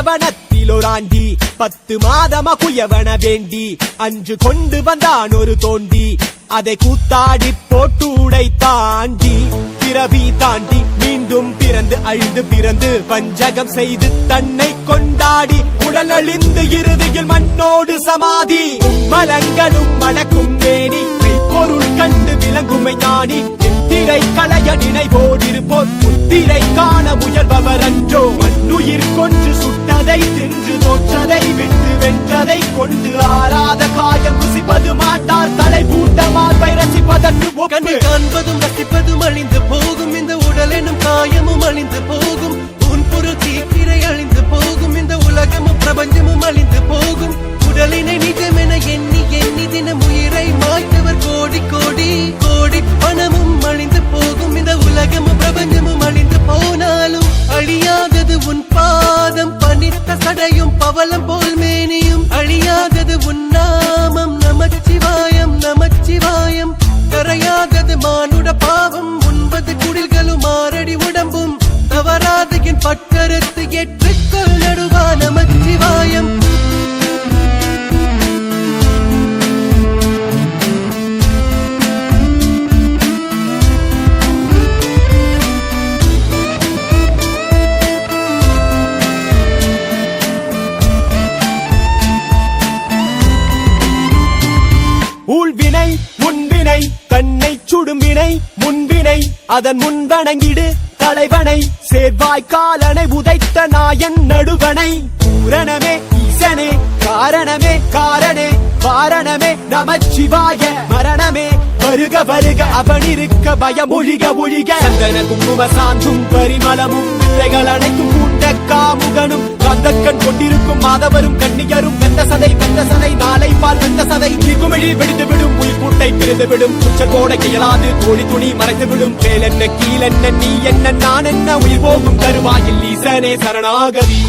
நந்தவனத்தில் ஒராண்டி பத்து மாதமா குயவன வேண்டி அஞ்சு கொண்டு வந்தான் ஒரு தோண்டி அதை கூத்தாடி போட்டு உடை தாண்டி பிறவி தாண்டி மீண்டும் பிறந்து அழிந்து பிறந்து வஞ்சகம் செய்து தன்னை கொண்டாடி உடல் அழிந்து இறுதியில் மண்ணோடு சமாதி. மலங்களும் மணக்கும் மேனி பொருள் கண்டு விளங்குமை ஞானி திரை களைய நினைவோடிருப்போர் முத்திரை காண முயல்பவர் அன்றோ. மண்ணுயிர் கொண்டு சுட்டதை தின்று தோற்றதை விட்டு வென்றதை கொண்டு ஆறாத காயம் ருசிப்பது மாட்டார். தலை பூண்ட மார்பை ரசிப்பதற்கு கண்ணு காண்பதும் ரசிப்பதும் அழிந்து போகும். இந்த உடல் எனும் காயமும் அழிந்து போகும். உன் பொருள் தீக்கிரை அழிந்து போகும். இந்த உலகமும் பிரபஞ்சமும் அழிந்து போகும். உடலினை பட்ட சடையும் பவலம் போல் மேனியும். அழியாதது உன்னாமம் நமச்சிவாயம் நமச்சிவாயம். கரையாதது மானுட பாவம். ஒன்பது குடில்களும் ஆறடி உடம்பும். தவறாதையின் என் பட்டரத்து ஏற்றுக்கொள் நடுவா. நமச்சிவாயம். ஊழ்வினை முன்வினை கண்ணை சுடும் வினை முன்வினை அதன் முன் வணங்கிடு தலைவனை. சேர்வாய் காலனை உதைத்த நாயன் நடுவனை. பூரணமே ஈசனே காரணமே காரணே வாரணமே நமச்சிவாய மரணமே. வருக வருக அவனிருக்க பயம் ஒழிக ஒழிக. சந்தன குங்கும சாந்தும் பரிமளமும் பிள்ளைகள் அனைத்தும் கூட்ட காமுகனும் கந்தக்கண் கொண்டிருக்கும் மாதவரும் கண்ணியரும் வெந்த சதை விழுந்துவிடும் குச்சல் போட இயலாது கோழி துணி மறைத்து விடும் மேல் என்ன கீழ் என்ன நீ என்ன நான் என்ன உயிர் போகும் தருவாயில் ஈசனே சரணாகதி.